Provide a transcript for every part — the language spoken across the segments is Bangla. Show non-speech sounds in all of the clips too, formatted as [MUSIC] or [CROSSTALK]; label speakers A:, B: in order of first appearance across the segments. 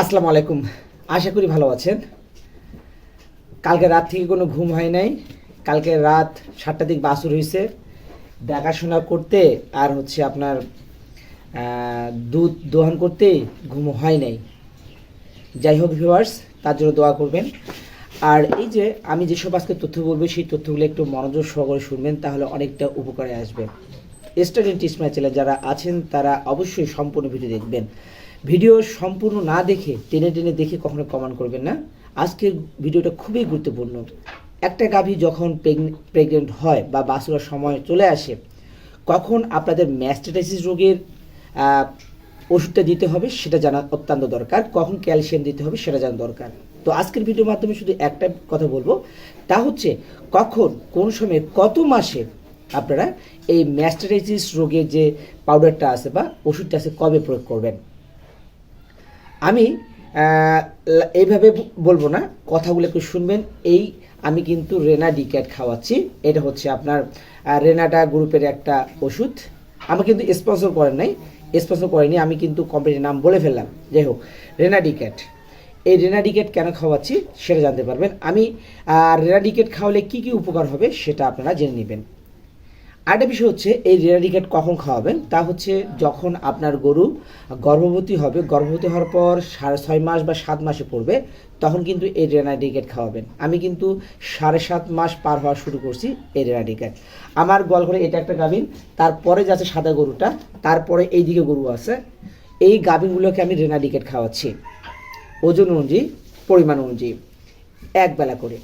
A: আসসালামু আলাইকুম। আশা করি ভালো আছেন। কালকে রাত থেকে কোনো ঘুম হয় নাই। কালকে রাত সাতটার দিক বাসুর হয়েছে দেখাশোনা করতে আর হচ্ছে আপনার দুধ দোহন করতে ঘুম হয় নাই। যাই হোক ভিউয়ার্স তার জন্য দোয়া করবেন। আর এই যে আমি যেসব আজকে তথ্য বলব, সেই তথ্যগুলো একটু মনোযোগ সহকারে শুনবেন, তাহলে অনেকটা উপকারে আসবে। স্টুডেন্ট টিসমাই চ্যানেল যারা আছেন, তারা অবশ্যই সম্পূর্ণ ভিডিও দেখবেন। ভিডিও সম্পূর্ণ না দেখে, টেনে টেনে দেখে কখনো কমেন্ট করবেন না। আজকের ভিডিওটা খুবই গুরুত্বপূর্ণ। একটা গাভী যখন প্রেগনেন্ট হয় বা বাসুরার সময় চলে আসে, কখন আপনাদের ম্যাস্টাটাইসিস রোগের ওষুধটা দিতে হবে সেটা জানা অত্যন্ত দরকার। কখন ক্যালসিয়াম দিতে হবে সেটা জানা দরকার। তো আজকের ভিডিওর মাধ্যমে শুধু একটা কথা বলব, তা হচ্ছে কখন, কোন সময়ে, কত মাসে আপনারা এই ম্যাস্টারাইটিস রোগের যে পাউডারটা আছে বা ওষুধটা আছে কবে প্রয়োগ করবেন? আমি এইভাবে বলব না কথাগুলো একটু শুনবেন। এই আমি কিন্তু রেনা ডিক্যাট খাওয়াচ্ছি। এটা হচ্ছে আপনার রেনাডা গ্রুপের একটা ওষুধ। আমি কিন্তু স্পন্সর করেন নাই। স্পন্সর করেনি আমি কিন্তু কোম্পানির নাম বলে ফেললাম। যাই হোক রেনা ডিক্যাট এই রেনা রেনাডিকেট কেন খাওয়াচ্ছি সেটা জানতে পারবেন। আমি আহ, রেনাডিকেট খাওয়ালে কি কি উপকার হবে সেটা আপনারা জেনে নেবেন। আরেকটা বিষয় হচ্ছে, এই রেনাডিকেট কখন খাওয়াবেন? তা হচ্ছে যখন আপনার গরু গর্ভবতী হবে, গর্ভবতী হওয়ার পর সাড়ে ছয় মাস বা সাত মাসে পড়বে, তখন কিন্তু এই রেনাডিকেট খাওয়াবেন। আমি কিন্তু সাড়ে সাত মাস পার হওয়া শুরু করছি এই রেনাডিকেট আমার গলঘরে এটা একটা গাভিন, তারপরে যাচ্ছে সাদা গরুটা, তারপরে এই দিকে গরু আছে, এই গাভিনগুলোকে আমি রেনাডিকেট খাওয়াচ্ছি। ওজন অনুযায়ী, পরিমাণ অনুযায়ী, একবেলা করে।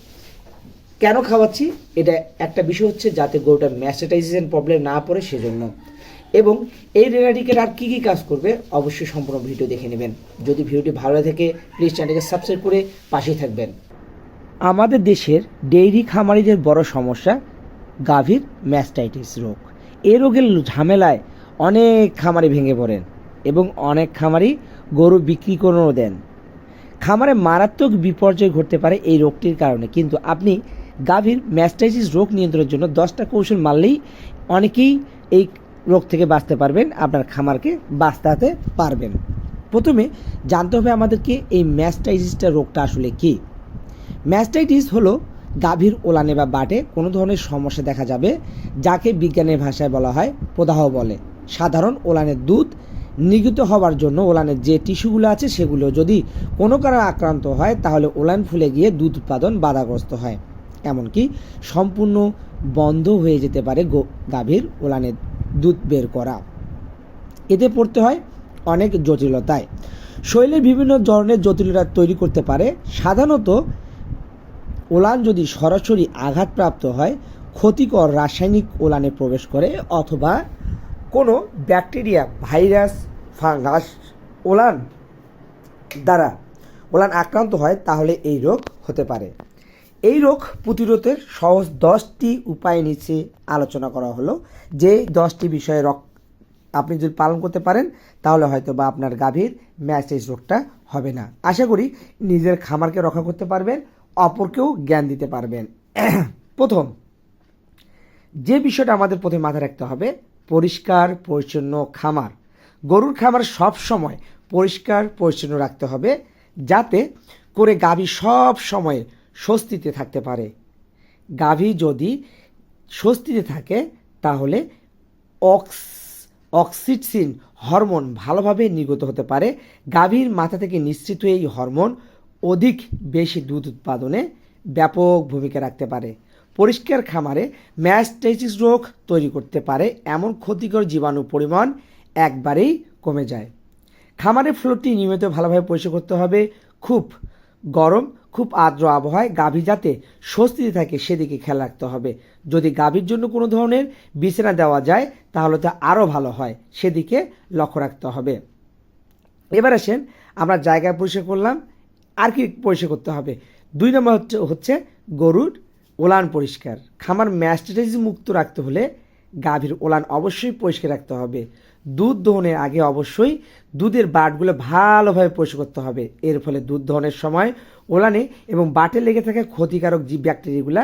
A: কেন খাওয়াচ্ছি? এটা একটা বিষয় হচ্ছে যাতে গরুটা ম্যাস্টাটাইজেশন প্রবলেম না পড়ে সেজন্য। এবং এই রেনাডিকের আর কী কী কাজ করবে অবশ্যই সম্পূর্ণ ভিডিও দেখে নেবেন। যদি ভিডিওটি ভালো থাকে প্লিজ চ্যানেলকে সাবস্ক্রাইব করে পাশেই থাকবেন। আমাদের দেশের ডেইরি খামারিদের বড় সমস্যা, গাভীর ম্যাস্টাইটিস রোগ। এই রোগের ঝামেলায় অনেক খামারি ভেঙে পড়েন এবং অনেক খামারি গরু বিক্রি করেও দেন। খামারে মারাত্মক বিপর্যয় ঘটতে পারে এই রোগটির কারণে। কিন্তু আপনি গাভীর ম্যাস্টাইটিস রোগ নিয়ন্ত্রণের জন্য দশটা কৌশল মারলেই অনেকেই এই রোগ থেকে বাঁচতে পারবেন, আপনার খামারকে বাঁচতে পারবেন। প্রথমে জানতে হবে আমাদেরকে এই ম্যাস্টাইটিসটা রোগটা আসলে কী। ম্যাস্টাইটিস হলো গাভীর ওলানে বা বাটে কোনো ধরনের সমস্যা দেখা যাবে, যাকে বিজ্ঞানের ভাষায় বলা হয় প্রদাহ বলে। সাধারণ ওলানের দুধ নির্গত হওয়ার জন্য ওলানের যে টিস্যুগুলো আছে সেগুলো যদি কোনো কারণে আক্রান্ত হয়, তাহলে ওলান ফুলে গিয়ে দুধ উৎপাদন বাধাগ্রস্ত হয়। এমনকি সম্পূর্ণ বন্ধ হয়ে যেতে পারে গাভীর ওলানের দুধ বের করা। এতে পড়তে হয় অনেক জটিলতায়। শরীরের বিভিন্ন ধরনের জটিলতা তৈরি করতে পারে। সাধারণত ওলান যদি সরাসরি আঘাতপ্রাপ্ত হয়, ক্ষতিকর রাসায়নিক ওলানে প্রবেশ করে অথবা কোনো ব্যাকটেরিয়া, ভাইরাস, ফাঙ্গাস ওলান দ্বারা ওলান আক্রান্ত হয়, তাহলে এই রোগ হতে পারে। এই রোগ প্রতিরোধের সহজ দশটি উপায় নিচে আলোচনা করা হলো। যে দশটি বিষয়ে রক আপনি যদি পালন করতে পারেন, তাহলে হয়তো বা আপনার গাভীর ম্যাসেজ রোগটা হবে না। আশা করি নিজের খামারকে রক্ষা করতে পারবেন, অপরকেও জ্ঞান দিতে পারবেন। [CLEARS THROAT] প্রথম, যে বিষয়টা আমাদের প্রথমে মাথায় রাখতে হবে, পরিষ্কার, পরিচ্ছন্ন খামার। গরুর খামার সব সময় পরিষ্কার, পরিচ্ছন্ন রাখতে হবে, যাতে করে গাভী সব সময় স্বস্তিতে থাকতে পারে। গাভী যদি স্বস্তিতে থাকে, তাহলে অক্স, অক্সিটসিন হরমোন ভালোভাবে নির্গত হতে পারে। গাভীর মাথা থেকে নিশ্চিত এই হরমোন অধিক বেশি দুধ উৎপাদনে ব্যাপক ভূমিকা রাখতে পারে। পরিষ্কার খামারে ম্যাস্টাইটিস রোগ তৈরি করতে পারে, এমন ক্ষতিকর জীবাণু পরিমাণ একবারেই কমে যায়। খামারের ফ্লোরটি নিয়মিত ভালোভাবে পরিষ্কার করতে হবে। খুব গরম খুব আর্দ্র আবহাওয়ায় গাভী যাতে স্বস্তিতে থাকে, সেদিকে খেয়াল রাখতে হবে। যদি গাভীর জন্য কোনো ধরনের বিছানা দেওয়া যায়, তাহলে তো আরও ভালো হয়, সেদিকে লক্ষ্য রাখতে হবে। এবার আসেন, আমরা জায়গা পরিষ্কার করলাম, আর কি পরিষ্কার করতে হবে? দুই নম্বর হচ্ছে হচ্ছে গরুর ওলান পরিষ্কার। খামার ম্যাস্টাইটিস মুক্ত রাখতে হলে গাভীর ওলান অবশ্যই পরিষ্কার রাখতে হবে। দুধ দহনের আগে অবশ্যই দুধের বাটগুলো ভালোভাবে পরিষ্কার করতে হবে। এর ফলে দুধ দহনের সময় ওলানে এবং বাটে লেগে থাকা ক্ষতিকারক জীব ব্যাকটেরিয়াগুলা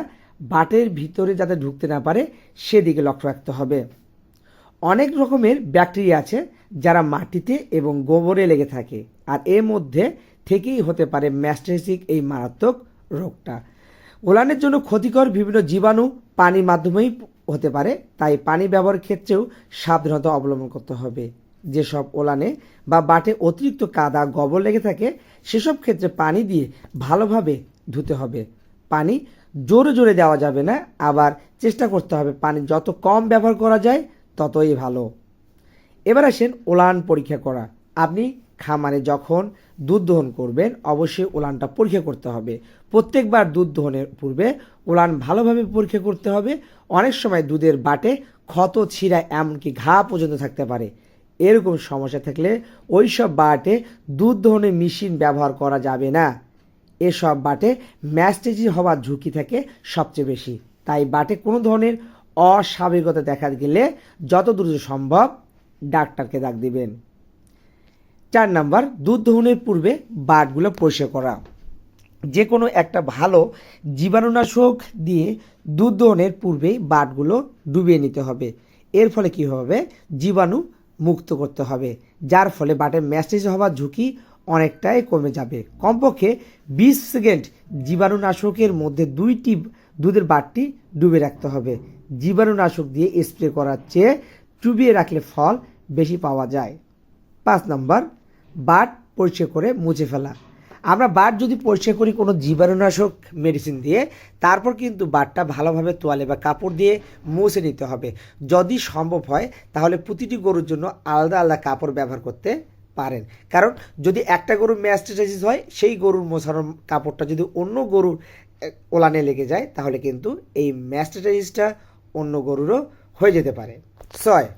A: বাটের ভিতরে যাতে ঢুকতে না পারে, সেদিকে লক্ষ্য রাখতে হবে। অনেক রকমের ব্যাকটেরিয়া আছে যারা মাটিতে এবং গোবরে লেগে থাকে, আর এর মধ্যে থেকেই হতে পারে ম্যাস্টাইসিক এই মারাত্মক রোগটা। ওলানের জন্য ক্ষতিকর বিভিন্ন জীবাণু পানির মাধ্যমেই হতে পারে, তাই পানি ব্যবহারের ক্ষেত্রেও সাবধানতা অবলম্বন করতে হবে। যেসব ওলানে বা বাটে অতিরিক্ত কাদা, গোবর লেগে থাকে, সেসব ক্ষেত্রে পানি দিয়ে ভালোভাবে ধুতে হবে। পানি জোরে জোরে দেওয়া যাবে না, আবার চেষ্টা করতে হবে পানি যত কম ব্যবহার করা যায়, ততই ভালো। এবার আসেন ওলান পরীক্ষা করা। আপনি খামারে যখন দুধ দহন করবেন, অবশ্যই ওলানটা পরীক্ষা করতে হবে। প্রত্যেকবার দুধ দহনের পূর্বে ওলান ভালোভাবে পরীক্ষা করতে হবে। অনেক সময় দুধের বাটে ক্ষত, ছিঁড়া, এমনকি ঘা পর্যন্ত থাকতে পারে। এরকম সমস্যা থাকলে ওই সব বাটে দুধ দহনের মেশিন ব্যবহার করা যাবে না। এসব বাটে ম্যাস্টেজি হওয়ার ঝুঁকি থাকে সবচেয়ে বেশি। তাই বাটে কোনো ধরনের অস্বাভাবিকতা দেখা গেলে যত দ্রুত সম্ভব ডাক্তারকে ডাক দিবেন। চার নাম্বার, দুধ দহনের পূর্বে বাটগুলো পরিষ্কার করা। যে কোনো একটা ভালো জীবাণুনাশক দিয়ে দুধ দহনের পূর্বেই বাটগুলো ডুবিয়ে নিতে হবে। এর ফলে কি হবে? জীবাণু মুক্ত করতে হবে, যার ফলে বাটে ম্যাসেজ হওয়ার ঝুঁকি অনেকটাই কমে যাবে। কমপক্ষে বিশ সেকেন্ড জীবাণুনাশকের মধ্যে দুইটি দুধের বাটটি ডুবে রাখতে হবে। জীবাণুনাশক দিয়ে স্প্রে করার চেয়ে চুবিয়ে রাখলে ফল বেশি পাওয়া যায়। পাঁচ নম্বর, বাট পরিষ্কার করে মুছে ফেলা। আমরা বাট যদি পরিষ্কার করি কোনো জীবাণুনাশক মেডিসিন দিয়ে, তারপর কিন্তু বাটটা ভালোভাবে তোয়ালে বা কাপড় দিয়ে মুছে নিতে হবে। যদি সম্ভব হয়, তাহলে প্রতিটি গরুর জন্য আলাদা আলাদা কাপড় ব্যবহার করতে পারেন। কারণ যদি একটা গরুর ম্যাস্টাইটিস হয়, সেই গরুর মোছানোর কাপড়টা যদি অন্য গরুর ওলানে লেগে যায়, তাহলে কিন্তু এই ম্যাস্টাইটিসটা অন্য গরুরও হয়ে যেতে পারে। ছয়,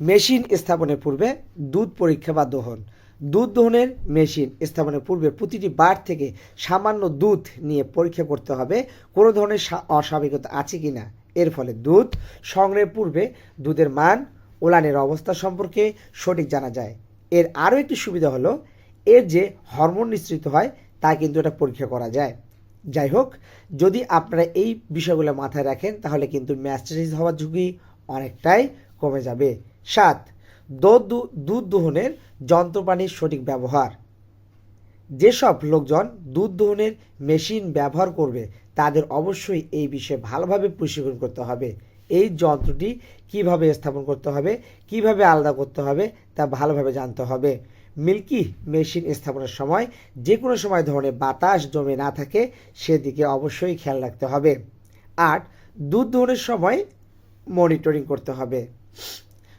A: মেশিন স্থাপনের পূর্বে দুধ পরীক্ষা বা দহন। দুধ দহনের মেশিন স্থাপনের পূর্বে প্রতিটি বার থেকে সামান্য দুধ নিয়ে পরীক্ষা করতে হবে। কোনো ধরনের অস্বাভাবিকতা আছে কি না এর ফলে দুধ সংগ্রহের পূর্বে দুধের মান ওলানের অবস্থা সম্পর্কে সঠিক জানা যায়। এর আরও একটি সুবিধা হলো, এর যে হরমোন নিঃসৃত হয়, তা কিন্তু এটা পরীক্ষা করা যায়। যাই হোক, যদি আপনারা এই বিষয়গুলো মাথায় রাখেন, তাহলে কিন্তু ম্যাস্টারিজ হওয়ার ঝুঁকি অনেকটাই কমে যাবে। সাত দুধ দোহনের যন্ত্রপানির সঠিক ব্যবহার। যেসব লোকজন দুধ দোহনের মেশিন ব্যবহার করবে, তাদের অবশ্যই এই বিষয়ে ভালোভাবে প্রশিক্ষণ করতে হবে। এই যন্ত্রটি কীভাবে স্থাপন করতে হবে, কীভাবে আলাদা করতে হবে, তা ভালোভাবে জানতে হবে। মিল্কি মেশিন স্থাপনের সময় যে কোনো সময় ধরনের বাতাস জমে না থাকে, সেদিকে অবশ্যই খেয়াল রাখতে হবে। আট দুধ দোহনের সময় মনিটরিং করতে হবে।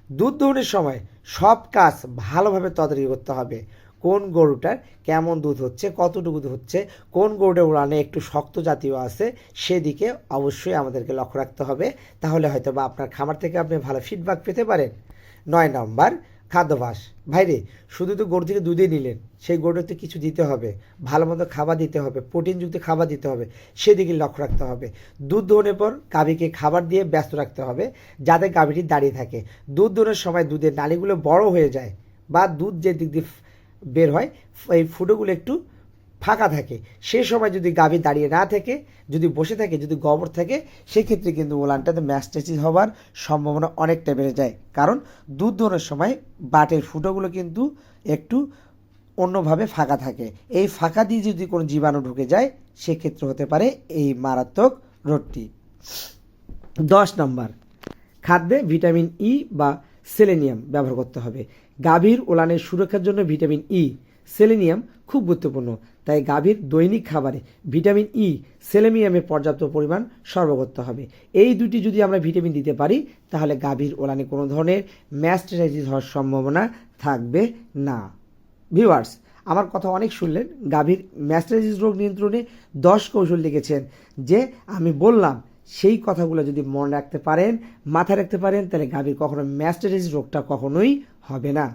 A: দুধ দৌড়ের সময় সব কাজ ভালোভাবে তদারকি করতে হবে। কোন গরুটার কেমন দুধ হচ্ছে, কতটুকু দুধ হচ্ছে, কোন গরুটা উড়ানে একটু শক্ত জাতীয় আছে, সেদিকে অবশ্যই আমাদেরকে লক্ষ্য রাখতে হবে। তাহলে হয়তো বা আপনার খামার থেকে আপনি ভালো ফিডব্যাক পেতে পারেন। নয় নম্বর খাদ্যাভাস ভাইরে, শুধু তো গরু থেকে দুধে নিলেন। সেই গরুটাতে কিছু দিতে হবে। ভালো মতো খাবার দিতে হবে। প্রোটিনযুক্ত খাবার দিতে হবে। সেদিকে লক্ষ্য রাখতে হবে। দুধ দোহনের পর গাভীকে খাবার দিয়ে ব্যস্ত রাখতে হবে, যাতে গাভীটি দাঁড়িয়ে থাকে। দুধ দোহনের সময় দুধের নালিগুলো বড় হয়ে যায় বা দুধ যে দিক দিয়ে বের হয়, এই ফুটোগুলো একটু ফাঁকা থাকে। সেই সময় যদি গাভী দাঁড়িয়ে না থাকে, যদি বসে থাকে, যদি গোবর থাকে সেক্ষেত্রে কিন্তু ওলানটাতে ম্যাস্টাইটিস হওয়ার সম্ভাবনা অনেকটা বেড়ে যায়। কারণ দুধ দোহনের সময় বাটের ফুটোগুলো কিন্তু একটু অন্যভাবে ফাঁকা থাকে। এই ফাঁকা দিয়ে যদি কোনো জীবাণু ঢুকে যায়, সেক্ষেত্রে হতে পারে এই মারাত্মক রোগটি। দশ নম্বর, খাদ্যে ভিটামিন ই বা সেলেনিয়াম ব্যবহার করতে হবে। গাভীর ওলানের সুরক্ষার জন্য ভিটামিন ই সেলেনিয়াম খুব গুরুত্বপূর্ণ। তাই গাভীর দৈনিক খাবারে ভিটামিন ই সেলেনিয়ামের পর্যাপ্ত পরিমাণ সরবরাহ করতে হবে। এই দুটি যদি আমরা ভিটামিন দিতে পারি, তাহলে গাভীর ওলানে কোনো ধরনের ম্যাস্টাইটিস হওয়ার সম্ভাবনা থাকবে না। ভিউয়ার্স, আমার কথা অনেক শুনলেন, গাভীর ম্যাস্টাইটিস রোগ নিয়ন্ত্রণে দশ কৌশল লিখেছেন যে আমি বললাম, সেই কথাগুলো যদি মনে রাখতে পারেন, মাথায় রাখতে পারেন, তাহলে গাভীর কখনো ম্যাস্টাইটিস রোগটা কখনোই হবে না।